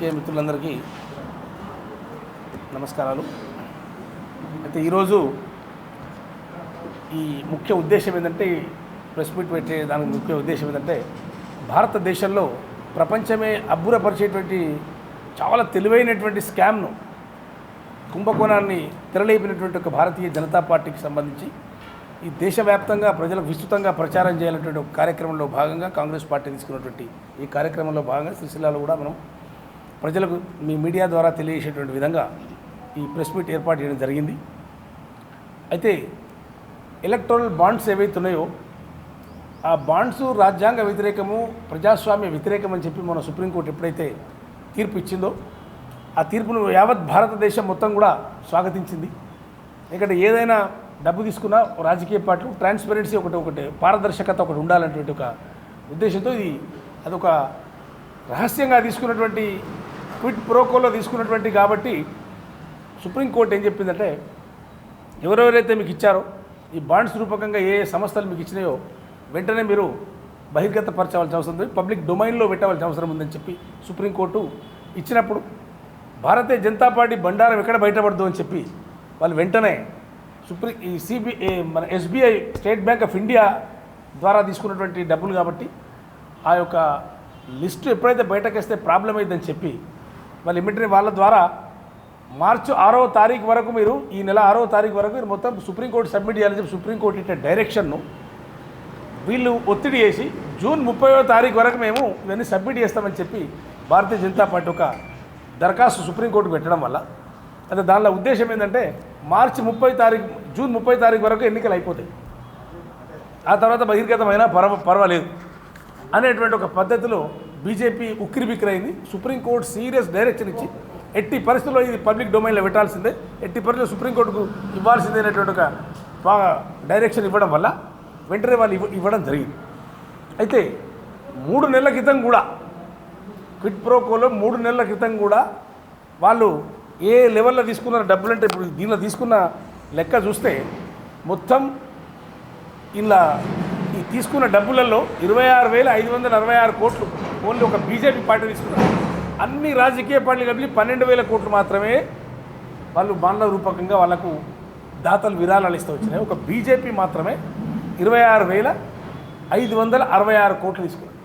రాజకీయ మిత్రులందరికీ నమస్కారాలు. అయితే ఈరోజు ఈ ముఖ్య ఉద్దేశం ఏంటంటే ప్రెస్ మీట్ పెట్టే దానికి ముఖ్య ఉద్దేశం ఏంటంటే భారతదేశంలో ప్రపంచమే అబ్బురపరిచేటువంటి చాలా తెలివైనటువంటి స్కామ్ను కుంభకోణాన్ని తెరలేపినటువంటి ఒక భారతీయ జనతా పార్టీకి సంబంధించి ఈ దేశవ్యాప్తంగా ప్రజలకు విస్తృతంగా ప్రచారం చేయాలనేటువంటి ఒక కార్యక్రమంలో భాగంగా కాంగ్రెస్ పార్టీ తీసుకున్నటువంటి ఈ కార్యక్రమంలో భాగంగా శ్రీశైలాలో కూడా మనం ప్రజలకు మీ మీడియా ద్వారా తెలియజేసేటువంటి విధంగా ఈ ప్రెస్ మీట్ ఏర్పాటు చేయడం జరిగింది. అయితే ఎలక్ట్రల్ బాండ్స్ ఏవైతే ఉన్నాయో ఆ బాండ్స్ రాజ్యాంగ వ్యతిరేకము ప్రజాస్వామ్య వ్యతిరేకం అని చెప్పి మన సుప్రీంకోర్టు ఎప్పుడైతే తీర్పు ఇచ్చిందో ఆ తీర్పును యావత్ భారతదేశం మొత్తం కూడా స్వాగతించింది. ఎందుకంటే ఏదైనా డబ్బు తీసుకున్న రాజకీయ పార్టీలు ట్రాన్స్పరెన్సీ ఒకటి ఒకటి పారదర్శకత ఒకటి ఉండాలనేటువంటి ఒక ఉద్దేశంతో ఇది అదొక రహస్యంగా తీసుకున్నటువంటి క్విట్ ప్రోకోలో తీసుకున్నటువంటి కాబట్టి సుప్రీంకోర్టు ఏం చెప్పిందంటే ఎవరెవరైతే మీకు ఇచ్చారో ఈ బాండ్స్ రూపకంగా ఏ సంస్థలు మీకు ఇచ్చినాయో వెంటనే మీరు బహిర్గతపరచవలసిన అవసరం ఉంది. పబ్లిక్ డొమైన్లో పెట్టవలసిన అవసరం ఉందని చెప్పి సుప్రీంకోర్టు ఇచ్చినప్పుడు భారతీయ జనతా పార్టీ బండారం ఎక్కడ బయటపడదు అని చెప్పి వాళ్ళు వెంటనే సుప్రీం ఈ సిబి మన SBI state bank of India ద్వారా తీసుకున్నటువంటి డబ్బులు కాబట్టి ఆ యొక్క లిస్టు ఎప్పుడైతే బయటకేస్తే ప్రాబ్లం అయిందని చెప్పి వాళ్ళు ఇమిటరీ వాళ్ళ ద్వారా మార్చి ఆరవ తారీఖు వరకు మీరు ఈ నెల ఆరవ తారీఖు వరకు మీరు మొత్తం సుప్రీంకోర్టు సబ్మిట్ చేయాలని చెప్పి సుప్రీంకోర్టు ఇట్టే డైరెక్షన్ను వీళ్ళు ఒత్తిడి చేసి జూన్ ముప్పైవ తారీఖు వరకు మేము ఇవన్నీ సబ్మిట్ చేస్తామని చెప్పి భారతీయ జనతా పార్టీ ఒక దరఖాస్తు సుప్రీంకోర్టుకు పెట్టడం వల్ల. అయితే దానిలో ఉద్దేశం ఏంటంటే మార్చి ముప్పై తారీఖు జూన్ ముప్పై తారీఖు వరకు ఎన్నికలు అయిపోతాయి. ఆ తర్వాత బహిర్గతమైనా పర్వ పర్వాలేదు అనేటువంటి ఒక పద్ధతిలో బీజేపీ ఉక్కిరి బిక్కిరైంది సుప్రీంకోర్టు సీరియస్ డైరెక్షన్ ఇచ్చి ఎట్టి పరిస్థితుల్లో ఇది పబ్లిక్ డొమైన్లో పెట్టాల్సిందే. ఎట్టి పరిస్థితుల్లో సుప్రీంకోర్టుకు ఇవ్వాల్సిందే అనేటువంటి ఒక డైరెక్షన్ ఇవ్వడం వల్ల వెంటనే వాళ్ళు ఇవ్వ ఇవ్వడం జరిగింది. అయితే మూడు నెలల క్రితం కూడా క్విట్ ప్రోకోలో మూడు నెలల క్రితం కూడా వాళ్ళు ఏ లెవెల్లో తీసుకున్న డబ్బులు అంటే ఇప్పుడు దీనిలో తీసుకున్న లెక్క చూస్తే మొత్తం ఇలా ఈ తీసుకున్న డబ్బులలో ఇరవై ఆరు వేల ఐదు వందల అరవై ఆరు కోట్లు ఓన్లీ ఒక బీజేపీ పార్టీ తీసుకున్నారు. అన్ని రాజకీయ పార్టీలు కలిపి పన్నెండు వేల కోట్లు మాత్రమే వాళ్ళు బాండ్ల రూపకంగా వాళ్ళకు దాతలు విరాళాలు ఇస్తూ వచ్చినాయి. ఒక బీజేపీ మాత్రమే ఇరవై ఆరు వేల ఐదు వందల అరవై ఆరు కోట్లు తీసుకున్నారు.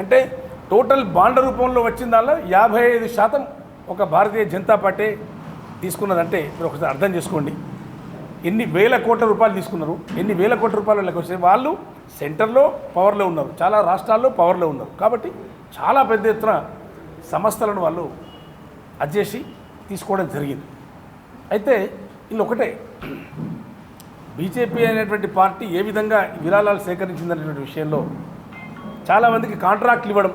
అంటే టోటల్ బాండ్ల రూపంలో వచ్చిన దానిలో యాభై ఐదు శాతం ఒక భారతీయ జనతా పార్టీ తీసుకున్నదంటే మీరు ఒకసారి అర్థం చేసుకోండి. ఎన్ని వేల కోట్ల రూపాయలు తీసుకున్నారు ఎన్ని వేల కోట్ల రూపాయలు వాళ్ళకి వచ్చాయి వాళ్ళు సెంటర్లో పవర్లో ఉన్నారు చాలా రాష్ట్రాల్లో పవర్లో ఉన్నారు. కాబట్టి చాలా పెద్ద ఎత్తున సంస్థలను వాళ్ళు అడ్జేసి తీసుకోవడం జరిగింది. అయితే వీళ్ళు ఒకటే బీజేపీ అనేటువంటి పార్టీ ఏ విధంగా విరాళాలు సేకరించిందనేటువంటి విషయంలో చాలామందికి కాంట్రాక్ట్లు ఇవ్వడం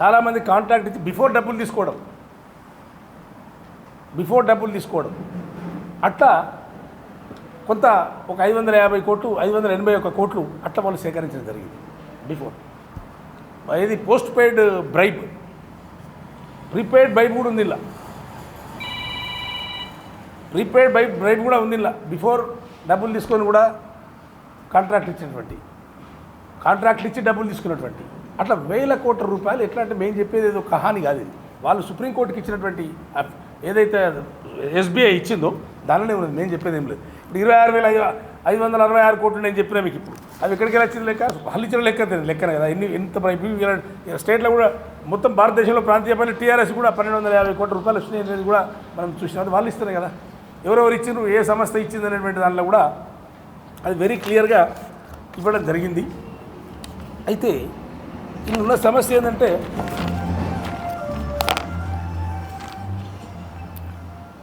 చాలామంది కాంట్రాక్ట్ ఇచ్చి బిఫోర్ డబ్బులు తీసుకోవడం బిఫోర్ డబ్బులు తీసుకోవడం. అట్లా కొంత ఒక ఐదు వందల యాభై కోట్లు ఐదు వందల ఎనభై ఒక్క కోట్లు అట్లా వాళ్ళు సేకరించడం జరిగింది. బిఫోర్ ఇది పోస్ట్ పెయిడ్ బ్రైబ్ ప్రీపెయిడ్ బైబ్ కూడా ఉంది ఇలా ప్రీపెయిడ్ బై బ్రైబ్ కూడా ఉంది ఇలా బిఫోర్ డబ్బులు తీసుకొని కూడా కాంట్రాక్ట్ ఇచ్చినటువంటి. కాంట్రాక్ట్లు ఇచ్చి డబ్బులు తీసుకున్నటువంటి. అట్లా వేల కోట్ల రూపాయలు ఎట్లా అంటే మేము చెప్పేది ఏదో కహాని కాదు ఇది. వాళ్ళు సుప్రీంకోర్టుకి ఇచ్చినటువంటి ఏదైతే ఎస్బీఐ ఇచ్చిందో దానిలోనే ఉన్నది. నేను చెప్పేది ఏం లేదు. ఇప్పుడు ఇరవై ఆరు వేల ఐదు ఐదు వందల అరవై ఆరు కోట్లు నేను చెప్పిన మీకు ఇప్పుడు. అవి ఎక్కడికి వెళ్ళి వచ్చింది లెక్క? హల్లిచ్చిన లెక్క తెలియదు లెక్కనే కదా. ఎన్ని ఎంత స్టేట్లో కూడా మొత్తం భారతదేశంలో ప్రాంతీయ పని టీఆర్ఎస్ కూడా పన్నెండు వందల యాభై కోట్ల రూపాయలు వచ్చినాయి అనేది కూడా మనం చూసినాం. వాళ్ళు ఇస్తున్నాయి కదా. ఎవరెవరు ఇచ్చిండ్రు ఏ సంస్థ ఇచ్చింది అనేటువంటి దానిలో కూడా అది వెరీ క్లియర్గా ఇవ్వడం జరిగింది. అయితే ఇందులో ఉన్న సమస్య ఏంటంటే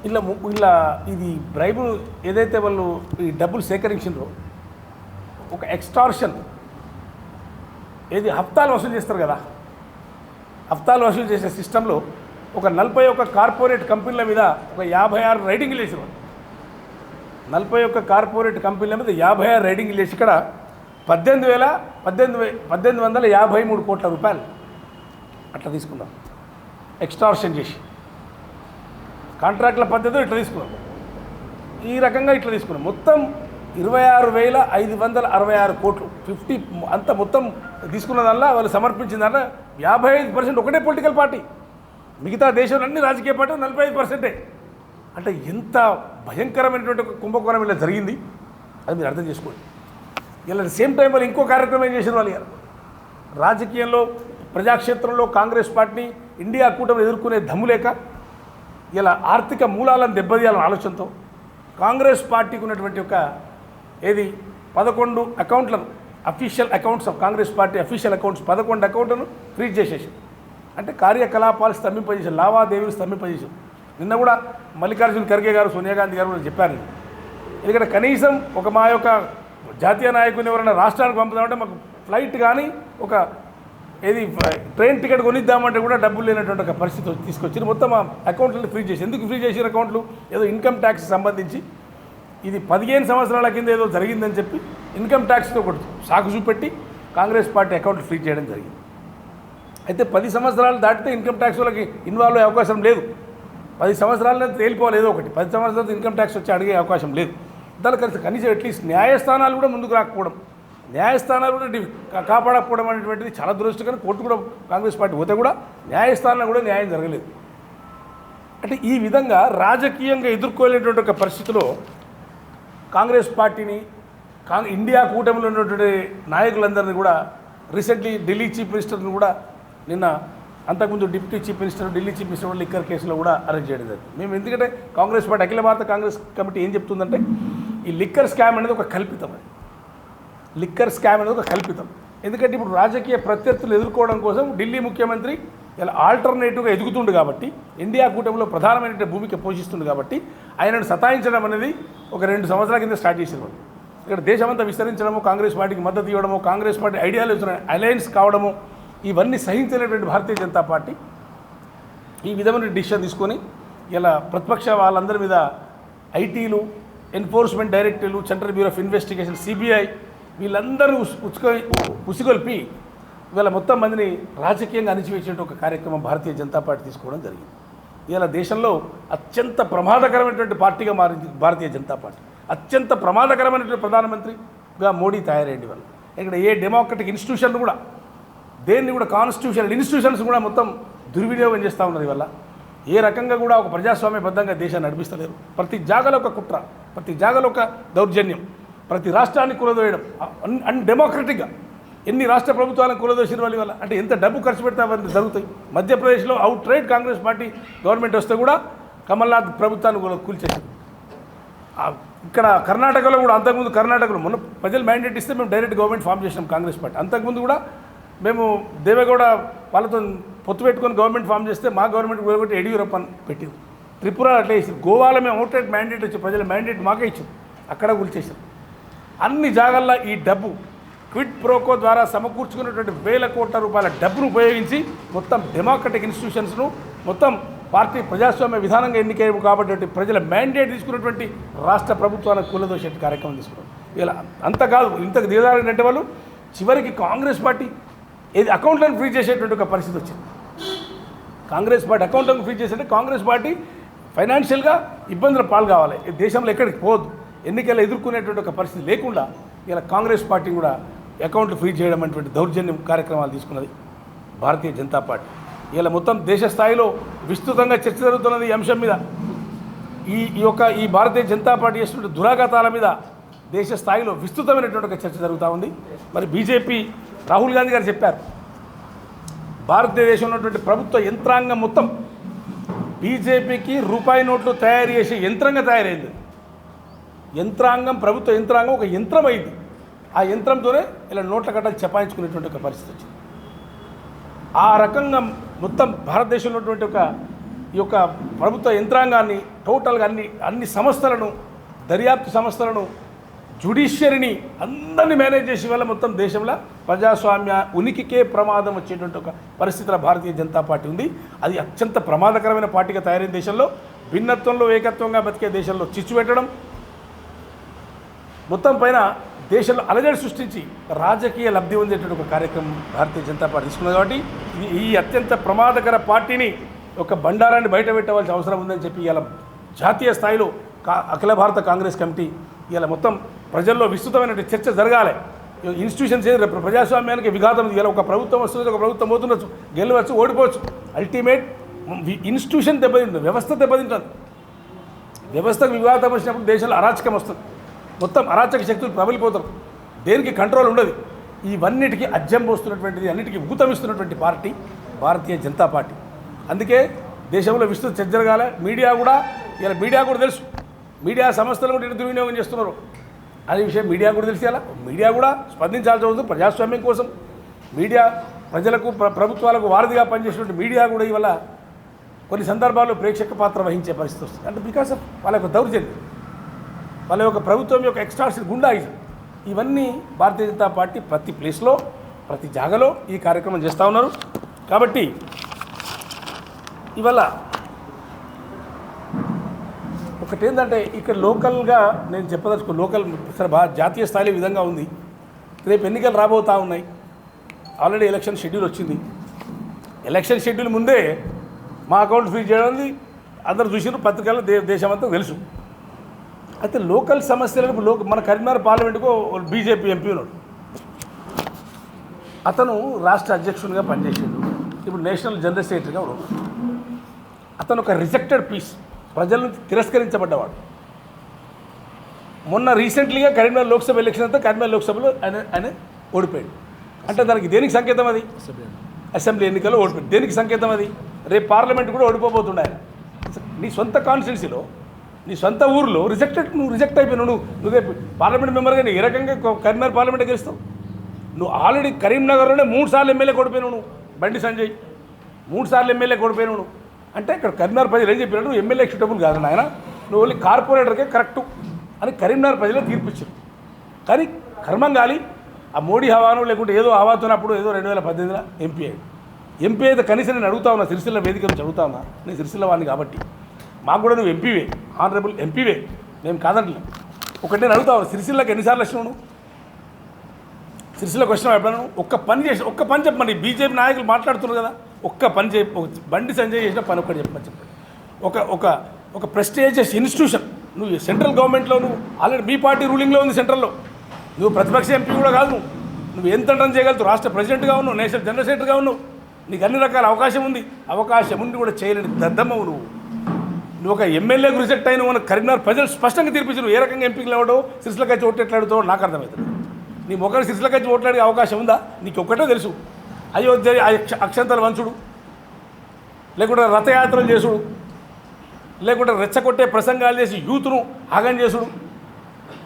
ఇలా ఇలా ఇది బ్రైబు ఏదైతే వాళ్ళు ఈ డబ్బులు సేకరించిండ్రో ఒక ఎక్స్టార్షన్ ఏది హప్తాలు వసూలు చేస్తారు కదా హప్తాలు వసూలు చేసే సిస్టంలో ఒక నలభై ఒక్క కార్పొరేట్ కంపెనీల మీద ఒక యాభై ఆరు రైడింగ్లు వేసిన నలభై ఒక్క కార్పొరేట్ కంపెనీల మీద యాభై ఆరు రైడింగ్లు వేసి ఇక్కడ పద్దెనిమిది వేల పద్దెనిమిది వే పద్దెనిమిది వందల యాభై మూడు కోట్ల రూపాయలు అట్లా తీసుకున్నాం ఎక్స్టార్షన్ చేసి. కాంట్రాక్ట్ల పద్ధతిలో ఇట్లా తీసుకున్నాం. ఈ రకంగా ఇట్లా తీసుకున్నాం. మొత్తం ఇరవై ఆరు వేల ఐదు వందల అరవై ఆరు కోట్లు. ఫిఫ్టీ అంత మొత్తం తీసుకున్న దానిలో వాళ్ళు సమర్పించిన దాంట్లో యాభై ఐదు పర్సెంట్ ఒకటే పొలిటికల్ పార్టీ. మిగతా దేశంలో అన్ని రాజకీయ పార్టీలు నలభై ఐదు పర్సెంటే. అంటే ఎంత భయంకరమైనటువంటి కుంభకోణం ఇలా జరిగింది అది మీరు అర్థం చేసుకోండి. ఇలా సేమ్ టైం వాళ్ళు ఇంకో కార్యక్రమం ఏం చేసిన వాళ్ళు? రాజకీయంలో ప్రజాక్షేత్రంలో కాంగ్రెస్ పార్టీని ఇండియా కూటమి ఎదుర్కొనే దమ్ము లేక ఇలా ఆర్థిక మూలాలను దెబ్బతీయాలన్న ఆలోచనతో కాంగ్రెస్ పార్టీకి ఉన్నటువంటి ఒక ఏది? పదకొండు అకౌంట్లను official accounts of Congress party official accounts పదకొండు అకౌంట్లను ఫ్రీజ్ చేసేసి అంటే కార్యకలాపాలు స్తంభింపజేసారు లావాదేవీలు స్తంభింపజేసారు నిన్న కూడా మల్లికార్జున ఖర్గే గారు సోనియా గాంధీ గారు కూడా చెప్పారు. ఎందుకంటే కనీసం ఒక మా యొక్క జాతీయ నాయకుని ఎవరైనా రాష్ట్రానికి పంపుదామంటే మాకు ఫ్లైట్ కానీ ఒక ఏది ట్రైన్ టికెట్ కొనిద్దామంటే కూడా డబ్బులు లేనటువంటి ఒక పరిస్థితి తీసుకొచ్చి మొత్తం ఆ అకౌంట్లను ఫ్రీ చేసి. ఎందుకు ఫ్రీ చేసిన అకౌంట్లు? ఏదో ఇన్కమ్ ట్యాక్స్ సంబంధించి. ఇది పదిహేను సంవత్సరాల కింద ఏదో జరిగిందని చెప్పి ఇన్కమ్ ట్యాక్స్తో ఒకటి సాకు చూపెట్టి కాంగ్రెస్ పార్టీ అకౌంట్లు ఫ్రీ చేయడం జరిగింది. అయితే పది సంవత్సరాలు దాటితే ఇన్కమ్ ట్యాక్స్ వాళ్ళకి ఇన్వాల్వ్ అయ్యే అవకాశం లేదు. పది సంవత్సరాలనే తేలిపోవాలి ఏదో ఒకటి. పది సంవత్సరాలు ఇన్కమ్ ట్యాక్స్ వచ్చి అడిగే అవకాశం లేదు. దాని కలిసి కనీసం అట్లీస్ట్ న్యాయస్థానాలు కూడా ముందుకు రాకపోవడం. న్యాయస్థానాలు కూడా కాపాడకపోవడం అనేటువంటిది చాలా దురదృష్టకరం. కోర్టు కూడా కాంగ్రెస్ పార్టీ పోతే కూడా న్యాయస్థానంలో కూడా న్యాయం జరగలేదు. అంటే ఈ విధంగా రాజకీయంగా ఎదుర్కోలేనటువంటి ఒక పరిస్థితిలో కాంగ్రెస్ పార్టీని కాంగ్ ఇండియా కూటమిలో ఉన్నటువంటి నాయకులందరినీ కూడా రీసెంట్లీ ఢిల్లీ చీఫ్ మినిస్టర్ని కూడా నిన్న అంతకుముందు deputy chief minister Delhi chief minister liquor కేసులో కూడా అరెస్ట్ చేయడం జరిగింది. మేము ఎందుకంటే కాంగ్రెస్ పార్టీ అఖిల భారత కాంగ్రెస్ కమిటీ ఏం చెప్తుందంటే ఈ లిక్కర్ స్కామ్ అనేది ఒక కల్పితం అది లిక్కర్ స్కామ్ అనేది ఒక కల్పితం. ఎందుకంటే ఇప్పుడు రాజకీయ ప్రత్యర్థులు ఎదుర్కోవడం కోసం ఢిల్లీ ముఖ్యమంత్రి ఇలా ఆల్టర్నేటివ్గా ఎదుగుతుండు కాబట్టి ఇండియా కూటమిలో ప్రధానమైన భూమిక పోషిస్తుంది కాబట్టి ఆయనను సతాయించడం అనేది ఒక రెండు సంవత్సరాల కింద స్టార్ట్ చేసేవాడు. ఇక్కడ దేశమంతా విస్తరించడము కాంగ్రెస్ పార్టీకి మద్దతు ఇవ్వడము కాంగ్రెస్ పార్టీ ఐడియాలజీ అలయన్స్ కావడము ఇవన్నీ సహించలేటువంటి భారతీయ జనతా పార్టీ ఈ విధమైన డిసిషన్ తీసుకొని ఇలా ప్రతిపక్ష వాళ్ళందరి మీద ఐటీలు ఎన్ఫోర్స్మెంట్ డైరెక్టర్లు central bureau of investigation CBI వీళ్ళందరూ ఉస్- ఉచ్చుక వీళ్ళ మొత్తం మందిని రాజకీయంగా అణిచివేసే ఒక కార్యక్రమం భారతీయ జనతా పార్టీ తీసుకోవడం జరిగింది. ఇలా దేశంలో అత్యంత ప్రమాదకరమైనటువంటి పార్టీగా మారింది భారతీయ జనతా పార్టీ. అత్యంత ప్రమాదకరమైనటువంటి ప్రధానమంత్రిగా మోడీ తయారయ్యండి వాళ్ళు ఇక్కడ ఏ డెమోక్రటిక్ ఇన్స్టిట్యూషన్ కూడా దేన్ని కూడా కాన్స్టిట్యూషన్ ఇన్స్టిట్యూషన్స్ కూడా మొత్తం దుర్వినియోగం చేస్తూ ఉన్నారు వల్ల ఏ రకంగా కూడా ఒక ప్రజాస్వామ్యబద్ధంగా దేశాన్ని నడిపిస్తలేరు. ప్రతి జాగలో ఒక కుట్ర ప్రతి జాగలో ఒక దౌర్జన్యం. ప్రతి రాష్ట్రాన్ని కూలదోయడం. అన్ డెమోక్రటిక్గా ఎన్ని రాష్ట్ర ప్రభుత్వాలను కూలదోసిన వాళ్ళ వల్ల? అంటే ఎంత డబ్బు ఖర్చు పెడితే అవన్నీ జరుగుతాయి. మధ్యప్రదేశ్లో out right Congress party government వస్తే కూడా కమల్నాథ్ ప్రభుత్వాన్ని కూడా కూల్చేసింది. ఇక్కడ కర్ణాటకలో కూడా అంతకుముందు కర్ణాటకలో మొన్న ప్రజలు మ్యాండేట్ ఇస్తే మేము డైరెక్ట్ గవర్నమెంట్ ఫామ్ చేసినాం కాంగ్రెస్ పార్టీ. అంతకుముందు కూడా మేము దేవేగౌడ వాళ్ళతో పొత్తు పెట్టుకొని గవర్నమెంట్ ఫామ్ చేస్తే మా గవర్నమెంట్ కూడా యడియూరప్ప అని పెట్టింది త్రిపుర అట్లా వేసింది గోవాలో మేము అవుట్రైట్ మ్యాండేట్ వచ్చి ప్రజల మ్యాండేట్ మాకే ఇచ్చింది. అక్కడ కూల్చేసాం అన్ని జాగాల్లో ఈ డబ్బు క్విడ్ ప్రోకో ద్వారా సమకూర్చుకున్నటువంటి వేల కోట్ల రూపాయల డబ్బును ఉపయోగించి మొత్తం డెమోక్రటిక్ ఇన్స్టిట్యూషన్స్ను మొత్తం పార్టీ ప్రజాస్వామ్య విధానంగా ఎన్నికయ్యాము కాబట్టి ప్రజల మ్యాండేట్ తీసుకున్నటువంటి రాష్ట్ర ప్రభుత్వానికి కూలదోసే కార్యక్రమం తీసుకున్నారు ఇలా అంత కాదు ఇంతకు దిగదారంటే వాళ్ళు చివరికి కాంగ్రెస్ పార్టీ ఏది అకౌంట్లను ఫ్రీ చేసేటువంటి ఒక పరిస్థితి వచ్చింది. కాంగ్రెస్ పార్టీ అకౌంట్లను ఫ్రీ చేసేటే కాంగ్రెస్ పార్టీ ఫైనాన్షియల్గా ఇబ్బందుల పాలు కావాలి ఈ దేశంలో ఎక్కడికి పోవద్దు. ఎన్నికలు ఎదుర్కొనేటువంటి ఒక పరిస్థితి లేకుండా ఇలా కాంగ్రెస్ పార్టీ కూడా అకౌంట్లు ఫ్రీ చేయడం అనేటువంటి దౌర్జన్యం కార్యక్రమాలు తీసుకున్నది భారతీయ జనతా పార్టీ. ఇలా మొత్తం దేశ స్థాయిలో విస్తృతంగా చర్చ జరుగుతున్నది ఈ అంశం మీద. ఈ ఈ యొక్క ఈ భారతీయ జనతా పార్టీ చేస్తున్న దురాఘాతాల మీద దేశ స్థాయిలో విస్తృతమైనటువంటి ఒక చర్చ జరుగుతూ ఉంది. మరి బీజేపీ రాహుల్ గాంధీ గారు చెప్పారు భారతదేశంలో ఉన్నటువంటి ప్రభుత్వ యంత్రాంగం మొత్తం బీజేపీకి రూపాయి నోట్లు తయారు చేసే యంత్రంగా తయారైంది. యంత్రాంగం ప్రభుత్వ యంత్రాంగం ఒక యంత్రం అయింది ఆ యంత్రంతోనే ఇలా నోట్ల కట్టలు చపాయించుకునేటువంటి ఒక పరిస్థితి వచ్చింది. ఆ రకంగా మొత్తం భారతదేశంలో ఉన్నటువంటి ఒక ఈ యొక్క ప్రభుత్వ యంత్రాంగాన్ని టోటల్గా అన్ని అన్ని సంస్థలను దర్యాప్తు సంస్థలను జ్యుడిషియరీని అందరినీ మేనేజ్ చేసే వల్ల మొత్తం దేశంలో ప్రజాస్వామ్య ఉనికికే ప్రమాదం వచ్చేటువంటి ఒక పరిస్థితిలో భారతీయ జనతా పార్టీ ఉంది. అది అత్యంత ప్రమాదకరమైన పార్టీగా తయారైన దేశంలో భిన్నత్వంలో ఏకత్వంగా బతికే దేశంలో చిచ్చు పెట్టడం మొత్తం పైన దేశంలో అలజడి సృష్టించి రాజకీయ లబ్ధి పొందేటువంటి ఒక కార్యక్రమం భారతీయ జనతా పార్టీ తీసుకున్నది కాబట్టి ఈ- ఈ అత్యంత ప్రమాదకర పార్టీని ఒక బండారాన్ని బయట పెట్టవలసిన అవసరం ఉందని చెప్పి ఇలా జాతీయ స్థాయిలో కా అఖిల భారత కాంగ్రెస్ కమిటీ ఇలా మొత్తం ప్రజల్లో విస్తృతమైనటువంటి చర్చ జరగాలి. ఇన్స్టిట్యూషన్స్ ఏది ప్రజాస్వామ్యానికి విఘాతం ఇలా ఒక ప్రభుత్వం వస్తుంది ఒక ప్రభుత్వం పోతుండొచ్చు గెలవచ్చు ఓడిపోవచ్చు. అల్టిమేట్ ఇన్స్టిట్యూషన్ దెబ్బతింటుంది వ్యవస్థ దెబ్బతింటుంది. వ్యవస్థకు వివాదం వచ్చినప్పుడు దేశంలో అరాచకం వస్తుంది. మొత్తం అరాచక శక్తులు ప్రబలిపోతారు. దేనికి కంట్రోల్ ఉండదు. ఇవన్నిటికీ అజ్జం పోస్తున్నటువంటిది అన్నిటికీ ఊతమిస్తున్నటువంటి పార్టీ భారతీయ జనతా పార్టీ. అందుకే దేశంలో విస్తృత చర్చ జరగాల. మీడియా కూడా ఇలా మీడియా కూడా తెలుసు. మీడియా సంస్థలు కూడా ఇటు దుర్వినియోగం చేస్తున్నారు. అనే విషయం మీడియా కూడా తెలిసి అలా మీడియా కూడా స్పందించాల్సి ఉంది ప్రజాస్వామ్యం కోసం. మీడియా ప్రజలకు ప్రభుత్వాలకు వారధిగా పనిచేసినటువంటి మీడియా కూడా ఇవాళ కొన్ని సందర్భాల్లో ప్రేక్షక పాత్ర వహించే పరిస్థితి వస్తుంది. అంటే బికాస్ ఆఫ్ వాళ్ళ యొక్క దౌర్జన్యం. వాళ్ళ యొక్క ప్రభుత్వం యొక్క ఎక్స్ట్రాషన్ గుండాయిజం. ఇవన్నీ భారతీయ జనతా పార్టీ ప్రతి ప్లేస్లో ప్రతి జాగలో ఈ కార్యక్రమం చేస్తూ ఉన్నారు. కాబట్టి ఇవాళ ఒకటి ఏంటంటే ఇక్కడ లోకల్గా నేను చెప్పదలుచుకో లోకల్ సరే జాతీయ స్థాయిలో విధంగా ఉంది. రేపు ఎన్నికలు రాబోతూ ఉన్నాయి. ఆల్రెడీ ఎలక్షన్ షెడ్యూల్ వచ్చింది. ఎలక్షన్ షెడ్యూల్ ముందే మా అకౌంట్ ఫ్రీ చేయడం అందరు చూసిన పత్రికల్లో దే దేశమంతా తెలుసు. అయితే లోకల్ సమస్యలకు లోక మన కరీంనగర్ పార్లమెంటుకు బీజేపీ ఎంపీ ఉన్నాడు. అతను రాష్ట్ర అధ్యక్షునిగా పనిచేసాడు. ఇప్పుడు నేషనల్ జనరల్ సెక్రటరీగా ఉన్నాడు. అతను ఒక రిజెక్టెడ్ పీస్ ప్రజలను తిరస్కరించబడ్డవాడు. మొన్న రీసెంట్లీగా కరీంనగర్ లోక్సభ ఎలక్షన్ అంతా కరీంనగర్ లోక్సభలో ఆయన ఆయన ఓడిపోయాడు. అంటే దానికి దేనికి సంకేతం అది? అసెంబ్లీ ఎన్నికల్లో ఓడిపోయాడు. దేనికి సంకేతం అది? రేపు పార్లమెంట్ కూడా ఓడిపోబోతుండే ఆయన. నీ సొంత కాన్స్టిట్యున్సీలో నీ సొంత ఊర్లో రిజెక్టెడ్ నువ్వు రిజెక్ట్ అయిపోయినావు నువ్వు నువ్వే పార్లమెంట్ మెంబర్గా నువ్వు ఏ రకంగా కరీంనగర్ పార్లమెంట్ గెలుస్తావు. నువ్వు ఆల్రెడీ కరీంనగర్లోనే మూడు సార్లు ఎమ్మెల్యే కొడిపోయినావు నువ్వు బండి సంజయ్. మూడు సార్లు ఎమ్మెల్యే కొడిపోయినావు నువ్వు. అంటే ఇక్కడ కరీంనగర్ ప్రజలు ఏం చెప్పినాడు నువ్వు ఎమ్మెల్యే ఎక్స్టబుల్ కాదు నాయన. నువ్వు ఓన్లీ కార్పొరేటర్కే కరెక్టు అని కరీంనగర్ ప్రజలే తీర్పిచ్చారు. కానీ కర్మం గాలి ఆ మోడీ హవాను లేకుంటే ఏదో హవాతున్నప్పుడు ఏదో రెండు వేల పద్దెనిమిదిలో ఎంపీ అయ్యాడు. ఎంపీ అయితే కనీసం నేను అడుగుతా ఉన్నా సిరిసిల్ల వేదిక నుంచి అడుగుతా ఉన్నా. నేను సిరిసిల్ల వాడిని కాబట్టి. మాకు కూడా నువ్వు ఎంపీవే ఆనరబుల్ ఎంపీవే. మేము కాదంటలే ఒకటి నేను అడుగుతావు సిరిసిల్లకి ఎన్నిసార్లు వచ్చినావు సిరిసిల్ల క్వశ్చన్ వచ్చినావు ఎప్పుడన్నా నువ్వు? ఒక్క పని చేసి ఒక్క పని చెప్పమని బీజేపీ నాయకులు మాట్లాడుతున్నారు కదా. ఒక్క పని చేయ బండి సంజయ్ చేసిన పని ఒక్కటి చెప్పమని చెప్పండి ఒక ఒక ఒక ప్రెస్టేజియస్ ఇన్స్టిట్యూషన్ నువ్వు సెంట్రల్ గవర్నమెంట్లో నువ్వు ఆల్రెడీ మీ పార్టీ రూలింగ్లో ఉంది సెంట్రల్లో నువ్వు ప్రతిపక్ష ఎంపీ కూడా కాదు నువ్వు. నువ్వు ఎంత టన్ చేయగలుగుతావు? రాష్ట్ర ప్రెసిడెంట్గా ఉన్నావు నేషనల్ జనరల్ సెక్రటరీగా ఉన్నావు. నీకు అన్ని రకాల అవకాశం ఉంది. అవకాశం ఉండి కూడా చేయలేని దద్దమ్మవు నువ్వు. నువ్వు ఒక ఎమ్మెల్యేకు రిజెక్ట్ అయిన మన కరీంనగర్ ప్రజలు స్పష్టంగా తీర్పించు నువ్వు ఏ రకంగా ఎంపీకి లేవడో? సిరిసిలకు ఓట్లు ఓట్లెట్లాడుతావో నాకు అర్థమవుతుంది. నీ ముఖాన్ని సిరిసిలకు ఓట్లాడే అవకాశం ఉందా? నీకు ఒక్కటే తెలుసు. అయోధ్య అక్ష- అక్షంతలు వంచుడు. లేకుంటే రథయాత్రలు చేసుడు. లేకుంటే రెచ్చగొట్టే ప్రసంగాలు చేసి యూత్ను ఆగం చేసుడు.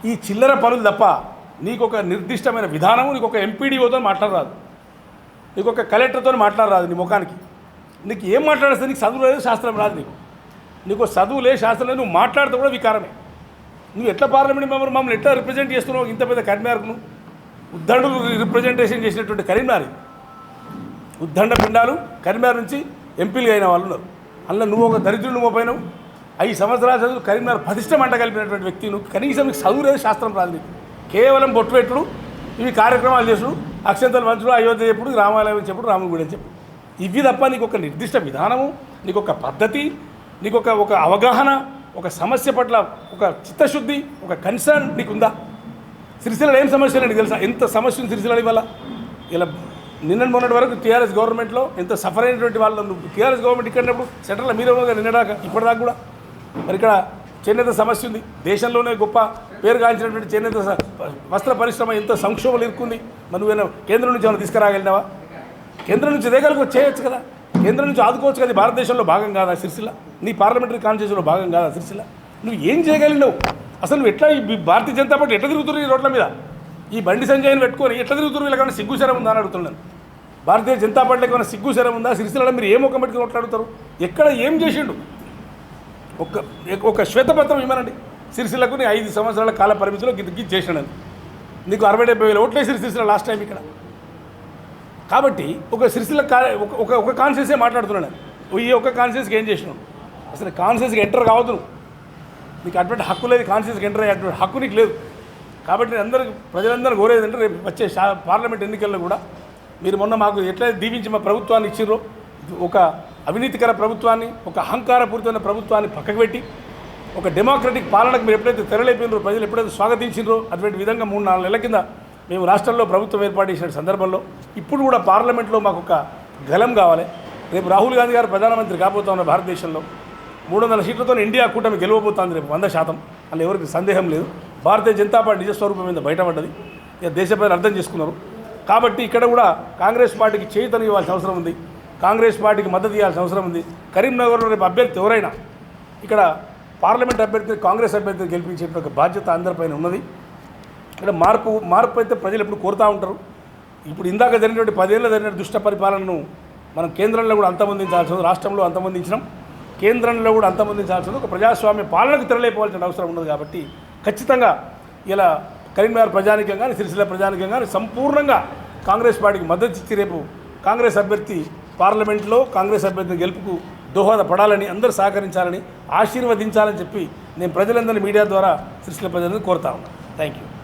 ఈ చిల్లర పనులు తప్ప నీకు ఒక నిర్దిష్టమైన విధానము నీకు ఒక ఎంపీడీఓతో మాట్లాడరాదు. నీకు ఒక కలెక్టర్తో మాట్లాడరాదు నీ ముఖానికి. నీకు ఏం మాట్లాడేస్తే నీకు చదువు లేదు శాస్త్రం రాదు నీకు. నీకు చదువు లే శాస్త్రం లేదు నువ్వు మాట్లాడితే కూడా వికారమే. నువ్వు ఎట్లా పార్లమెంట్ మెంబర్? మమ్మల్ని ఎట్లా రిప్రజెంట్ చేస్తున్నావు? ఇంత పెద్ద కరీంనగర్ను? ఉద్దండులు రిప్రజెంటేషన్ చేసినటువంటి కరీంనగర్ ఉద్దండ పిండాలు కరీంనగర్ నుంచి ఎంపీలుగా అయిన వాళ్ళు ఉన్నారు. అందులో నువ్వు ఒక దరిద్రుడు నువ్వు పోయినావు. ఐదు సంవత్సరాల చదువు కరీంనగర్ ప్రతిష్ట మంట కలిపినటువంటి వ్యక్తి. నువ్వు కనీసం నీకు చదువు లేదు శాస్త్రం రాదు నీకు. కేవలం బొట్టు పెట్టుడు ఇవి కార్యక్రమాలు చేసుడు అక్షంతలు మంచుడు అయోధ్య చెప్పుడు రామాలయం చెప్పుడు రాముడి గుడి అని చెప్పు ఇవి తప్ప నీకు ఒక నిర్దిష్ట విధానము నీకు ఒక పద్ధతి నీకు ఒక ఒక అవగాహన ఒక సమస్య పట్ల ఒక చిత్తశుద్ధి ఒక కన్సర్న్ నీకుందా? సిరిసిల్ల ఏం సమస్యలు నీకు తెలుసా? ఎంత సమస్య ఉంది సిరిసిల్ల వల్ల ఇలా నిన్న మొన్నటి వరకు టీఆర్ఎస్ గవర్నమెంట్లో ఎంత సఫర్ అయినటువంటి వాళ్ళు టీఆర్ఎస్ గవర్నమెంట్ ఇక్కడ సెంట్రల్ మీద నిన్నదాకా ఇప్పటిదాకా కూడా. మరి ఇక్కడ చేనేత సమస్య ఉంది. దేశంలోనే గొప్ప పేరు గాంచినటువంటి చేనేత వస్త్ర పరిశ్రమ ఎంత సంక్షోభం ఇరుక్కుంది మరి నువ్వేనా కేంద్రం నుంచి ఏమైనా తీసుకురాగలిగినావా? కేంద్రం నుంచి దేగలకు చేయొచ్చు కదా. కేంద్రం నుంచి ఆదుకోవచ్చు కదా భారతదేశంలో భాగం కాదా సిరిసిల్ల? నీ పార్లమెంటరీ కాన్స్టిట్యూషన్లో భాగం కాదా సిరిసిల్ల? నువ్వు ఏం చేయగలిగినావు? అసలు నువ్వు ఎట్లా ఈ భారతీయ జనతా పార్టీ ఎట్లా తిరుగుతున్నారు ఈ రోడ్ల మీద? ఈ బండి సంజయ్ని పెట్టుకొని ఎట్లా తిరుగుతున్నారు వీళ్ళకన్నా సిగ్గుశరం ఉందా అని అడుగుతున్నాను. భారతీయ జనతా పార్టీకి ఏమైనా సిగ్గుశరం ఉందా? సిరిసిల్ల మీరు ఏ ముఖం పెట్టుకుని మాట్లాడుతారు? ఎక్కడ ఏం చేసిండు? ఒక ఒక శ్వేతపత్రం ఇవ్వనండి. సిరిసిల్లకు నీ ఐదు సంవత్సరాల కాల పరిమితిలో గిద్దకి చేసినాను. నీకు అరవై డెబ్బై వేల ఓట్లేసి సిరిసిల్ల లాస్ట్ టైం ఇక్కడ. కాబట్టి ఒక సిరిసిల్ల కా ఒక ఒక ఒక కాన్షియసే మాట్లాడుతున్నాను ఈ ఒక కాన్షియస్కి ఏం చేసినావు? అసలు కాన్షియస్కి ఎంటర్ కావద్దు నీకు అటువంటి హక్కు లేదు కాన్షియస్కి ఎంటర్ అయ్యే అటువంటి హక్కు నీకు లేదు. కాబట్టి నేను అందరికి ప్రజలందరూ కోరేది అంటే రేపు వచ్చే పార్లమెంట్ ఎన్నికల్లో కూడా మీరు మొన్న మాకు ఎట్లయితే దీవించి మా ప్రభుత్వాన్ని ఇచ్చిర్రో ఒక అవినీతికర ప్రభుత్వాన్ని ఒక అహంకారపూరితమైన ప్రభుత్వాన్ని పక్కకు పెట్టి ఒక డెమోక్రటిక్ పాలనకు మీరు ఎప్పుడైతే తెరలేపినరో ప్రజలు ఎప్పుడైతే స్వాగతించినరో అటువంటి విధంగా మూడు నాలుగు నెలల కింద మేము రాష్ట్రంలో ప్రభుత్వం ఏర్పాటు చేసిన సందర్భంలో ఇప్పుడు కూడా పార్లమెంట్లో మాకు ఒక గలం కావాలి. రేపు రాహుల్ గాంధీ గారు ప్రధానమంత్రి కాబోతా ఉన్న భారతదేశంలో మూడు వందల సీట్లతో ఇండియా కూటమి గెలవబోతోంది రేపు వంద శాతం. అందులో ఎవరికి సందేహం లేదు. భారతీయ జనతా పార్టీ నిజస్వరూపం మీద బయటపడ్డది. ఇక దేశ ప్రజలు అర్థం చేసుకున్నారు. కాబట్టి ఇక్కడ కూడా కాంగ్రెస్ పార్టీకి చేతను ఇవ్వాల్సిన అవసరం ఉంది. కాంగ్రెస్ పార్టీకి మద్దతు ఇవ్వాల్సిన అవసరం ఉంది. కరీంనగర్లో రేపు అభ్యర్థి ఎవరైనా ఇక్కడ పార్లమెంట్ అభ్యర్థిని కాంగ్రెస్ అభ్యర్థిని గెలిపించే ఒక బాధ్యత అందరిపైన ఉన్నది. ఇక్కడ మార్పు మార్పు అయితే ప్రజలు ఎప్పుడు కోరుతూ ఉంటారు. ఇప్పుడు ఇందాక జరిగినటువంటి పదేళ్ళ జరిగిన దుష్ట పరిపాలనను మనం కేంద్రంలో కూడా అంతమొందించాల్సి ఉంది రాష్ట్రంలో అంతమొందించినాం. కేంద్రంలో కూడా అంతమొందించాల్సి ఉంది ఒక ప్రజాస్వామ్య పాలనకు తెరలేపోవాల్సిన అవసరం ఉన్నది కాబట్టి ఖచ్చితంగా ఇలా కరీంనగర్ ప్రజానికం కానీ సిరిసిల్ల ప్రజానికం కానీ సంపూర్ణంగా కాంగ్రెస్ పార్టీకి మద్దతు ఇచ్చి రేపు కాంగ్రెస్ అభ్యర్థి పార్లమెంట్లో కాంగ్రెస్ అభ్యర్థిని గెలుపుకు దోహదపడాలని అందరూ సహకరించాలని ఆశీర్వదించాలని చెప్పి నేను ప్రజలందరినీ మీడియా ద్వారా సిరిసిల్ల ప్రజలందరినీ కోరుతా ఉన్నాను థ్యాంక్ యూ